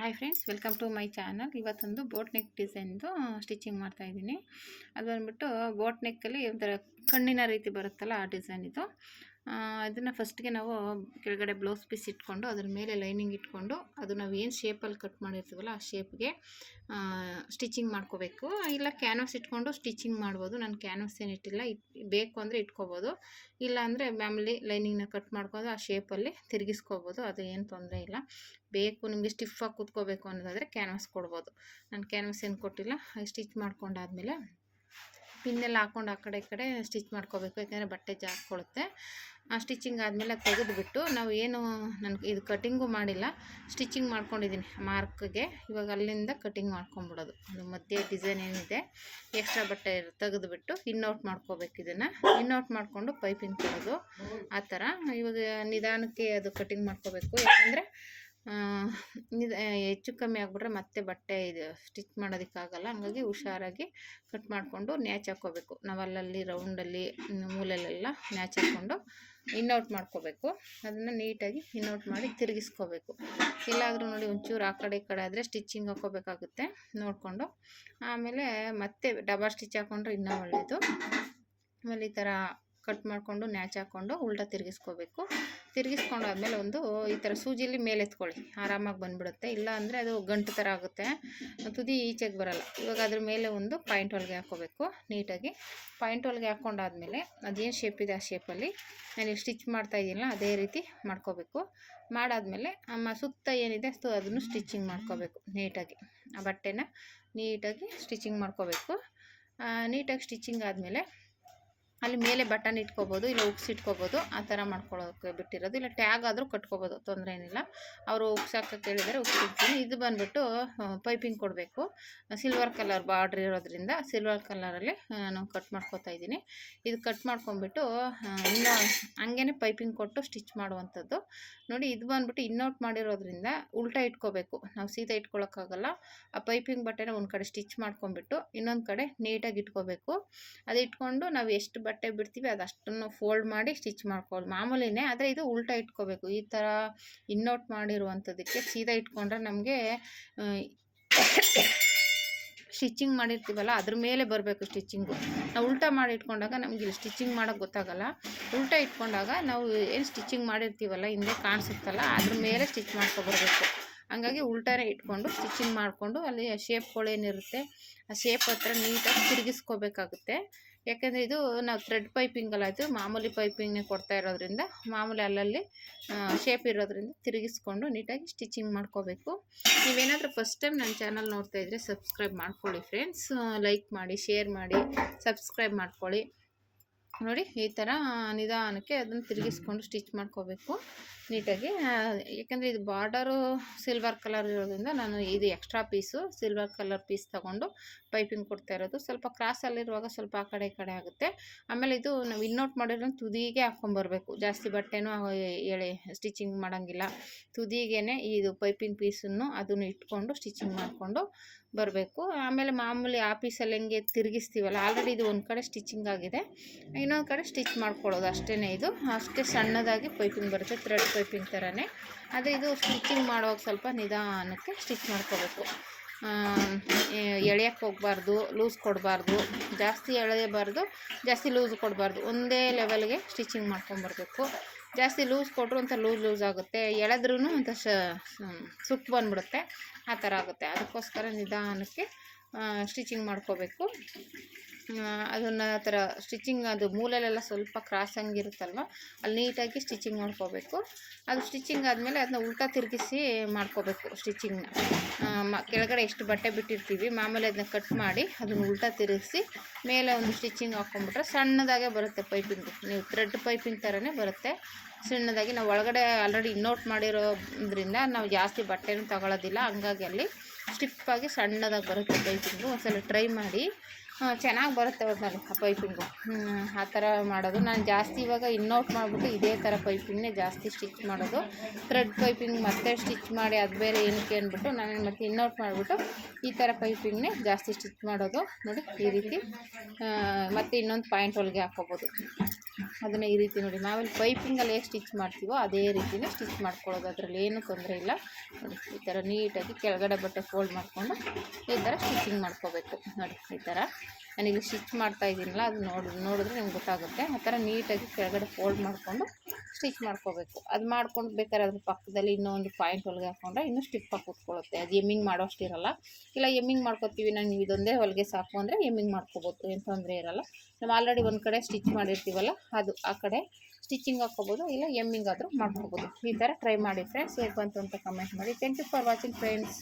Hi friends welcome to my channel ಇವತ್ತೊಂದು boat neck ಡಿಸೈನ್ದು stitching ಮಾಡ್ತಾ ಇದ್ದೀನಿ. ಅದು ಬಂದ್ಬಿಟ್ಟು ಬೋಟ್ ನೆಕ್ಕಲ್ಲಿ ಒಂಥರ ಕಣ್ಣಿನ ರೀತಿ ಬರುತ್ತಲ್ಲ ಆ ಡಿಸೈನ್ ಇದು ಇದನ್ನು ಫಸ್ಟ್ಗೆ ನಾವು ಕೆಳಗಡೆ ಬ್ಲೌಸ್ ಪೀಸ್ ಇಟ್ಕೊಂಡು ಅದ್ರ ಮೇಲೆ ಲೈನಿಂಗ್ ಇಟ್ಕೊಂಡು ಅದು ನಾವು ಏನು ಶೇಪಲ್ಲಿ ಕಟ್ ಮಾಡಿರ್ತೀವಲ್ಲ ಆ ಶೇಪ್ಗೆ ಸ್ಟಿಚಿಂಗ್ ಮಾಡ್ಕೋಬೇಕು. ಇಲ್ಲ ಕ್ಯಾನ್ವಸ್ ಇಟ್ಕೊಂಡು ಸ್ಟಿಚಿಂಗ್ ಮಾಡ್ಬೋದು. ನಾನು ಕ್ಯಾನ್ವಸ್ ಏನು ಇಟ್ಟಿಲ್ಲ. ಇಟ್ ಬೇಕು ಅಂದರೆ ಇಟ್ಕೋಬೋದು. ಇಲ್ಲ ಅಂದರೆ ಮ್ಯಾಮ್ಲಿ ಲೈನಿಂಗ್ನ ಕಟ್ ಮಾಡ್ಕೊಂಡು ಆ ಶೇಪಲ್ಲಿ ತಿರುಗಿಸ್ಕೋಬೋದು. ಅದು ಏನು ತೊಂದರೆ ಇಲ್ಲ. ಬೇಕು, ನಿಮಗೆ ಸ್ಟಿಫಾಗಿ ಕೂತ್ಕೋಬೇಕು ಅನ್ನೋದಾದರೆ ಕ್ಯಾನ್ವಸ್ ಕೊಡ್ಬೋದು. ನಾನು ಕ್ಯಾನ್ವಸ್ ಏನು ಕೊಟ್ಟಿಲ್ಲ ಸ್ಟಿಚ್ ಮಾಡ್ಕೊಂಡಾದ್ಮೇಲೆ ಪಿನ್ನೆಲ್ಲ ಹಾಕ್ಕೊಂಡು ಆ ಕಡೆ ಈ ಕಡೆ ಸ್ಟಿಚ್ ಮಾಡ್ಕೋಬೇಕು. ಯಾಕೆಂದರೆ ಬಟ್ಟೆ ಜಾರ್ಕೊಳ್ಳುತ್ತೆ ಆ ಸ್ಟಿಚಿಂಗ್ ಆದಮೇಲೆ ತೆಗೆದುಬಿಟ್ಟು ನಾವು ಏನು ನನಗೆ ಇದು ಕಟಿಂಗು ಮಾಡಿಲ್ಲ. ಸ್ಟಿಚಿಂಗ್ ಮಾಡ್ಕೊಂಡಿದ್ದೀನಿ ಮಾರ್ಕ್ಗೆ. ಇವಾಗ ಅಲ್ಲಿಂದ ಕಟಿಂಗ್ ಮಾಡ್ಕೊಂಬಿಡೋದು. ಅದು ಮಧ್ಯೆ ಡಿಸೈನ್ ಏನಿದೆ. ಎಕ್ಸ್ಟ್ರಾ ಬಟ್ಟೆ ತೆಗೆದುಬಿಟ್ಟು ಇನ್ನೌಟ್ ಮಾಡ್ಕೋಬೇಕು ಇದನ್ನು. ಇನ್ನೌಟ್ ಮಾಡಿಕೊಂಡು ಪೈಪಿಂಗ್ ಕೊಡೋದು ಆ ಥರ ಇವಾಗ ನಿಧಾನಕ್ಕೆ ಅದು ಕಟಿಂಗ್ ಮಾಡ್ಕೋಬೇಕು. ಯಾಕಂದರೆ ಇದು ಹೆಚ್ಚು ಕಮ್ಮಿ ಆಗಿಬಿಟ್ರೆ ಮತ್ತೆ ಬಟ್ಟೆ ಇದು ಸ್ಟಿಚ್ ಮಾಡೋದಕ್ಕಾಗಲ್ಲ. ಹಂಗಾಗಿ ಹುಷಾರಾಗಿ ಕಟ್ ಮಾಡಿಕೊಂಡು ನ್ಯಾಚ್ ಹಾಕ್ಕೋಬೇಕು. ನಾವು ಅಲ್ಲಲ್ಲಿ ರೌಂಡಲ್ಲಿ, ಮೂಲೆಲೆಲ್ಲ ನ್ಯಾಚ್ ಹಾಕ್ಕೊಂಡು ಇನ್ಔಟ್ ಮಾಡ್ಕೋಬೇಕು. ಅದನ್ನು ನೀಟಾಗಿ ಇನ್ಔಟ್ ಮಾಡಿ ತಿರುಗಿಸ್ಕೋಬೇಕು. ಇಲ್ಲಾದರೂ ನೋಡಿ ಒಂಚೂರು ಆ ಕಡೆ ಈ ಕಡೆ ಆದರೆ ಸ್ಟಿಚ್ಚಿಂಗ್ ಹಾಕ್ಕೋಬೇಕಾಗುತ್ತೆ ನೋಡಿಕೊಂಡು. ಆಮೇಲೆ ಮತ್ತೆ ಡಬಲ್ ಸ್ಟಿಚ್ ಹಾಕ್ಕೊಂಡ್ರೆ ಇನ್ನೂ ಒಳ್ಳೆಯದು ಆಮೇಲೆ ಈ ಥರ ಕಟ್ ಮಾಡಿಕೊಂಡು ನ್ಯಾಚ್ ಹಾಕ್ಕೊಂಡು ಉಲ್ಟಾ ತಿರುಗಿಸ್ಕೋಬೇಕು. ತಿರುಗಿಸ್ಕೊಂಡಾದ್ಮೇಲೆ ಒಂದು ಈ ಥರ ಸೂಜಿಲಿ ಮೇಲೆ ಎತ್ಕೊಳ್ಳಿ ಆರಾಮಾಗಿ ಬಂದುಬಿಡುತ್ತೆ. ಇಲ್ಲ ಅಂದರೆ ಅದು ಗಂಟು ಥರ ಆಗುತ್ತೆ. ತುದಿ ಈಚೆಗೆ ಬರಲ್ಲ. ಇವಾಗ ಅದ್ರ ಮೇಲೆ ಒಂದು ಪಾಯಿಂಟ್ ಹೊಲಿಗೆ ಹಾಕ್ಕೋಬೇಕು. ನೀಟಾಗಿ ಪಾಯಿಂಟ್ ಹೊಲಿಗೆ ಹಾಕ್ಕೊಂಡಾದ್ಮೇಲೆ ಅದೇನು ಶೇಪ್ ಇದೆ ಆ ಶೇಪಲ್ಲಿ ನಾನು ಸ್ಟಿಚ್ ಮಾಡ್ತಾ ಇದ್ದೀನಲ್ಲ, ಅದೇ ರೀತಿ ಮಾಡ್ಕೋಬೇಕು. ಮಾಡಾದಮೇಲೆ ಸುತ್ತ ಏನಿದೆ ಸೊ ಅದನ್ನು ಸ್ಟಿಚಿಂಗ್ ಮಾಡ್ಕೋಬೇಕು. ನೀಟಾಗಿ. ಆ ಬಟ್ಟೆನ ನೀಟಾಗಿ ಸ್ಟಿಚಿಂಗ್ ಮಾಡ್ಕೋಬೇಕು. ನೀಟಾಗಿ ಸ್ಟಿಚಿಂಗ್ ಆದಮೇಲೆ ಅಲ್ಲಿ ಮೇಲೆ ಬಟನ್ ಇಟ್ಕೋಬೋದು, ಇಲ್ಲ ಉಕ್ಸ್ ಇಟ್ಕೋಬೋದು, ಆ ಥರ ಮಾಡ್ಕೊಳ್ಳೋಕೆ ಬಿಟ್ಟಿರೋದು. ಇಲ್ಲ ಟ್ಯಾಗ್ ಆದರೂ ಕಟ್ಕೋಬೋದು, ತೊಂದರೆ ಏನಿಲ್ಲ. ಅವರು ಉಕ್ಸ್ ಹಾಕಕ್ಕೆ ಕೇಳಿದರೆ ಉಕ್ಸ್ ಇಡ್ತೀನಿ. ಇದು ಬಂದುಬಿಟ್ಟು ಪೈಪಿಂಗ್ ಕೊಡಬೇಕು. ಸಿಲ್ವರ್ ಕಲರ್ ಬಾರ್ಡ್ರ್ ಇರೋದ್ರಿಂದ ಸಿಲ್ವರ್ ಕಲರಲ್ಲಿ ನಾನು ಕಟ್ ಮಾಡ್ಕೋತಾ ಇದ್ದೀನಿ. ಇದು ಕಟ್ ಮಾಡ್ಕೊಂಬಿಟ್ಟು ಇನ್ನೂ ಹಂಗೇ ಪೈಪಿಂಗ್ ಕೊಟ್ಟು ಸ್ಟಿಚ್ ಮಾಡುವಂಥದ್ದು. ನೋಡಿ, ಇದು ಬಂದುಬಿಟ್ಟು ಇನ್ನೌಟ್ ಮಾಡಿರೋದ್ರಿಂದ ಉಲ್ಟಾ ಇಟ್ಕೋಬೇಕು. ನಾವು ಸೀದಾ ಇಟ್ಕೊಳ್ಳೋಕ್ಕಾಗಲ್ಲ ಆ ಪೈಪಿಂಗ್ ಬಟ್ಟೆನ ಒಂದು ಕಡೆ ಸ್ಟಿಚ್ ಮಾಡ್ಕೊಂಬಿಟ್ಟು ಇನ್ನೊಂದು ಕಡೆ ನೀಟಾಗಿ ಇಟ್ಕೋಬೇಕು. ಅದು ಇಟ್ಕೊಂಡು ನಾವು ಎಷ್ಟು ಬಟ್ಟೆ ಬಿಡ್ತೀವಿ ಅದಷ್ಟನ್ನು ಫೋಲ್ಡ್ ಮಾಡಿ ಸ್ಟಿಚ್ ಮಾಡ್ಕೊಳ್ಳಿ ಮಾಮೂಲಿನೇ, ಆದರೆ ಇದು ಉಲ್ಟಾ ಇಟ್ಕೋಬೇಕು. ಈ ಥರ ಇನ್ನೋಟ್ ಮಾಡಿರುವಂಥದ್ದಕ್ಕೆ ಸೀದಾ ಇಟ್ಕೊಂಡ್ರೆ ನಮಗೆ ಸ್ಟಿಚಿಂಗ್ ಮಾಡಿರ್ತೀವಲ್ಲ, ಅದ್ರ ಮೇಲೆ ಬರಬೇಕು ಸ್ಟಿಚಿಂಗು ನಾವು ಉಲ್ಟಾ ಮಾಡಿ ಇಟ್ಕೊಂಡಾಗ ನಮಗೆ ಇಲ್ಲಿ ಸ್ಟಿಚಿಂಗ್ ಮಾಡೋಕ್ಕೆ ಗೊತ್ತಾಗಲ್ಲ. ಉಲ್ಟಾ ಇಟ್ಕೊಂಡಾಗ ನಾವು ಏನು ಸ್ಟಿಚಿಂಗ್ ಮಾಡಿರ್ತೀವಲ್ಲ, ಹಿಂದೆ ಕಾಣಿಸುತ್ತಲ್ಲ, ಅದ್ರ ಮೇಲೆ ಸ್ಟಿಚ್ ಮಾಡ್ಕೊಬರ್ಬೇಕು ಹಂಗಾಗಿ ಉಲ್ಟಾನೇ ಇಟ್ಕೊಂಡು ಸ್ಟಿಚಿಂಗ್ ಮಾಡಿಕೊಂಡು ಅಲ್ಲಿ ಶೇಪ್ಗಳೇನಿರುತ್ತೆ ಆ ಶೇಪ್ ಹತ್ರ ನೀಟಾಗಿ ತಿರುಗಿಸ್ಕೋಬೇಕಾಗುತ್ತೆ. ಯಾಕೆಂದರೆ ಇದು ನಾವು ಥ್ರೆಡ್ ಪೈಪಿಂಗಲ್ಲಾಯಿತು ಮಾಮೂಲಿ ಪೈಪಿಂಗ್ನೇ ಕೊಡ್ತಾ ಇರೋದ್ರಿಂದ, ಮಾಮೂಲಿ ಅಲ್ಲಲ್ಲಿ ಶೇಪ್ ಇರೋದ್ರಿಂದ ತಿರುಗಿಸ್ಕೊಂಡು ನೀಟಾಗಿ ಸ್ಟಿಚಿಂಗ್ ಮಾಡ್ಕೋಬೇಕು. ನೀವೇನಾದರೂ ಫಸ್ಟ್ ಟೈಮ್ ನನ್ನ ಚಾನಲ್ ನೋಡ್ತಾ ಇದ್ದರೆ ಸಬ್ಸ್ಕ್ರೈಬ್ ಮಾಡ್ಕೊಳ್ಳಿ ಫ್ರೆಂಡ್ಸ್ ಲೈಕ್ ಮಾಡಿ ಶೇರ್ ಮಾಡಿ ಸಬ್ಸ್ಕ್ರೈಬ್ ಮಾಡ್ಕೊಳ್ಳಿ. ನೋಡಿ ಈ ಥರ ನಿಧಾನಕ್ಕೆ ಅದನ್ನು ತಿರುಗಿಸ್ಕೊಂಡು ಸ್ಟಿಚ್ ಮಾಡ್ಕೋಬೇಕು ನೀಟಾಗಿ. ಯಾಕೆಂದರೆ ಇದು ಬಾರ್ಡರು ಸಿಲ್ವರ್ ಕಲರ್ ಇರೋದ್ರಿಂದ ನಾನು ಇದು extra piece silver colour piece ತೊಗೊಂಡು ಪೈಪಿಂಗ್ ಕೊಡ್ತಾ ಇರೋದು. ಸ್ವಲ್ಪ ಕ್ರಾಸಲ್ಲಿರುವಾಗ ಸ್ವಲ್ಪ ಆ ಕಡೆ ಈ ಕಡೆ ಆಗುತ್ತೆ. ಆಮೇಲೆ ಇದು ನಾವು ಇನ್ನೋಟ್ ಮಾಡಿರೋ ತುದಿಗೆ ಹಾಕ್ಕೊಂಬರ್ಬೇಕು ಜಾಸ್ತಿ ಬಟ್ಟೆನೂ ಎಳೆ ಸ್ಟಿಚಿಂಗ್ ಮಾಡೋಂಗಿಲ್ಲ. ತುದಿಗೇ ಇದು ಪೈಪಿಂಗ್ ಪೀಸನ್ನು ಅದನ್ನು ಇಟ್ಕೊಂಡು ಸ್ಟಿಚಿಂಗ್ ಮಾಡಿಕೊಂಡು ಬರಬೇಕು. ಆಮೇಲೆ ಮಾಮೂಲಿ ಆ ಪೀಸಲ್ಲಿ ಹೆಂಗೆ ತಿರುಗಿಸ್ತೀವಲ್ಲ, ಆಲ್ರೆಡಿ ಇದು ಒಂದು ಕಡೆ ಸ್ಟಿಚಿಂಗ್ ಆಗಿದೆ. ಇನ್ನೊಂದು ಕಡೆ ಸ್ಟಿಚ್ ಮಾಡ್ಕೊಳ್ಳೋದು ಅಷ್ಟೇ ಇದು. ಅಷ್ಟೇ ಸಣ್ಣದಾಗಿ ಪೈಪಿಂಗ್ ಬರುತ್ತೆ ಥ್ರೆಡ್ ಪೈಪಿಂಗ್ ಥರನೇ ಅದೇ ಇದು ಸ್ಟಿಚಿಂಗ್ ಮಾಡುವಾಗ ಸ್ವಲ್ಪ ನಿಧಾನಕ್ಕೆ ಸ್ಟಿಚ್ ಮಾಡ್ಕೋಬೇಕು. ಎಳೆಯಕ್ಕೆ ಹೋಗಬಾರ್ದು, ಲೂಸ್ ಕೊಡಬಾರ್ದು, ಜಾಸ್ತಿ ಎಳೆಯಬಾರ್ದು, ಜಾಸ್ತಿ ಲೂಸ್ ಕೊಡಬಾರ್ದು. ಒಂದೇ ಲೆವೆಲ್ಗೆ ಸ್ಟಿಚಿಂಗ್ ಮಾಡ್ಕೊಂಬರ್ಬೇಕು ಜಾಸ್ತಿ ಲೂಸ್ ಕೊಟ್ಟರು ಅಂತ ಲೂಸ್ ಲೂಸ್ ಆಗುತ್ತೆ. ಎಳೆದ್ರೂ ಅಂತ ಸುಟ್ಟು ಬಂದ್ಬಿಡುತ್ತೆ. ಆ ಥರ ಆಗುತ್ತೆ. ಅದಕ್ಕೋಸ್ಕರ ನಿಧಾನಕ್ಕೆ ಸ್ಟಿಚಿಂಗ್ ಮಾಡ್ಕೋಬೇಕು. ಅದನ್ನು ಆ ಥರ ಸ್ಟಿಚಿಂಗ್ ಅದು ಮೂಲೆಲೆಲ್ಲ ಸ್ವಲ್ಪ ಕ್ರಾಸ್ ಹಂಗಿರುತ್ತಲ್ವ ಅಲ್ಲಿ ನೀಟಾಗಿ ಸ್ಟಿಚಿಂಗ್ ಮಾಡ್ಕೋಬೇಕು. ಅದು ಸ್ಟಿಚಿಂಗ್ ಆದಮೇಲೆ ಅದನ್ನ ಉಲ್ಟಾ ತಿರುಗಿಸಿ ಮಾಡ್ಕೋಬೇಕು ಸ್ಟಿಚಿಂಗ್ನ ಮ, ಕೆಳಗಡೆ ಎಷ್ಟು ಬಟ್ಟೆ ಬಿಟ್ಟಿರ್ತೀವಿ, ಮಾಮೂಲಿ ಅದನ್ನ ಕಟ್ ಮಾಡಿ ಅದನ್ನು ಉಲ್ಟಾ ತಿರುಗಿಸಿ ಮೇಲೆ ಒಂದು ಸ್ಟಿಚಿಂಗ್ ಹಾಕ್ಕೊಂಬಿಟ್ರೆ ಸಣ್ಣದಾಗೆ ಬರುತ್ತೆ ಪೈಪಿಂಗ್ ನೀವು ಥ್ರೆಡ್ ಪೈಪಿಂಗ್ ಥರನೇ ಬರುತ್ತೆ. ಸಣ್ಣದಾಗಿ ನಾವು ಒಳಗಡೆ ಆಲ್ರೆಡಿ ಇನ್ನೋಟ್ ಮಾಡಿರೋದ್ರಿಂದ ನಾವು ಜಾಸ್ತಿ ಬಟ್ಟೆನೂ ತಗೊಳ್ಳೋದಿಲ್ಲ ಹಂಗಾಗಿ ಅಲ್ಲಿ ಸ್ಟಿಪ್ಪಾಗಿ ಸಣ್ಣದಾಗಿ ಬರುತ್ತೆ ಪೈಪಿಂಗು ಒಂದ್ಸಲ ಟ್ರೈ ಮಾಡಿ. ಚೆನ್ನಾಗಿ ಬರುತ್ತೆ ಒಟ್ಟಿನಲ್ಲಿ ಆ ಪೈಪಿಂಗು. ಆ ಥರ ಮಾಡೋದು. ನಾನು ಜಾಸ್ತಿ ಇವಾಗ ಇನ್ನೌಟ್ ಮಾಡಿಬಿಟ್ಟು ಇದೇ ಥರ ಪೈಪಿಂಗ್ನೇ ಜಾಸ್ತಿ ಸ್ಟಿಚ್ ಮಾಡೋದು. ಥ್ರೆಡ್ ಪೈಪಿಂಗ್ ಮತ್ತೆ ಸ್ಟಿಚ್ ಮಾಡಿ ಅದು ಬೇರೆ ಏನಕ್ಕೆ ಅಂದ್ಬಿಟ್ಟು ನಾನು ಮತ್ತೆ ಇನ್ನೌಟ್ ಮಾಡಿಬಿಟ್ಟು ಈ ಥರ ಪೈಪಿಂಗ್ನೇ ಜಾಸ್ತಿ ಸ್ಟಿಚ್ ಮಾಡೋದು. ನೋಡಿ, ಈ ರೀತಿ. ಮತ್ತೆ ಇನ್ನೊಂದು ಪಾಯಿಂಟ್ ಒಳಗೆ ಹಾಕೋಬೋದು. ಅದನ್ನು ಈ ರೀತಿ ನೋಡಿ. ನಾವಲ್ಲಿ ಪೈಪಿಂಗಲ್ಲಿ ಹೇಗೆ ಸ್ಟಿಚ್ ಮಾಡ್ತೀವೋ ಅದೇ ರೀತಿಯೇ ಸ್ಟಿಚ್ ಮಾಡ್ಕೊಳ್ಳೋದು. ಅದರಲ್ಲಿ ಏನೂ ತೊಂದರೆ ಇಲ್ಲ. ನೋಡಿ, ಈ ಥರ ನೀಟಾಗಿ ಕೆಳಗಡೆ ಬಟ್ಟೆ ಫೋಲ್ಡ್ ಮಾಡಿಕೊಂಡು ಈ ಥರ ಸ್ಟಿಚಿಂಗ್ ಮಾಡ್ಕೋಬೇಕು. ನೋಡಿ, ಈ ಥರ. ನಾನಿಲ್ಲಿ ಸ್ಟಿಚ್ ಮಾಡ್ತಾ ಇದ್ದೀನಲ್ಲ, ಅದು ನೋಡಿ, ನೋಡಿದ್ರೆ ನಿಮ್ಗೆ ಗೊತ್ತಾಗುತ್ತೆ. ಆ ಥರ ನೀಟಾಗಿ ಕೆಳಗಡೆ ಫೋಲ್ಡ್ ಮಾಡಿಕೊಂಡು ಸ್ಟಿಚ್ ಮಾಡ್ಕೋಬೇಕು. ಅದು ಮಾಡ್ಕೊಂಡು ಬೇಕಾದ್ರೆ ಅದ್ರ ಪಕ್ಕದಲ್ಲಿ ಇನ್ನೊಂದು ಪಾಯಿಂಟ್ ಹೊಲಿಗೆ ಹಾಕೊಂಡ್ರೆ ಇನ್ನೂ ಸ್ಟಿಪ್ಪಾಗಿ ಕೂತ್ಕೊಳ್ಳುತ್ತೆ. ಅದು ಎಮ್ಮಿಂಗ್ ಮಾಡೋಷ್ಟಿರಲ್ಲ ಇಲ್ಲ, ಎಮ್ಮಿಂಗ್ ಮಾಡ್ಕೊತೀವಿ, ನಾನು ಇದೊಂದೇ ಹೊಲಿಗೆ ಸಾಕು ಅಂದರೆ ಎಮ್ಮಿಂಗ್ ಮಾಡ್ಕೋಬೋದು, ಏನು ತೊಂದರೆ ಇರಲ್ಲ. ನಾವು ಆಲ್ರೆಡಿ ಒಂದು ಕಡೆ ಸ್ಟಿಚ್ ಮಾಡಿರ್ತೀವಲ್ಲ, ಅದು ಆ ಕಡೆ ಸ್ಟಿಚಿಂಗ್ ಹಾಕ್ಕೋಬೋದು, ಇಲ್ಲ ಎಮ್ಮಿಂಗ್ ಆದರೂ ಮಾಡ್ಕೋಬೋದು. ಈ ಥರ ಟ್ರೈ ಮಾಡಿ ಫ್ರೆಂಡ್ಸ್ ಹೇಗೆ ಬಂತು ಅಂತ ಕಮೆಂಟ್ ಮಾಡಿ. Thank you for watching friends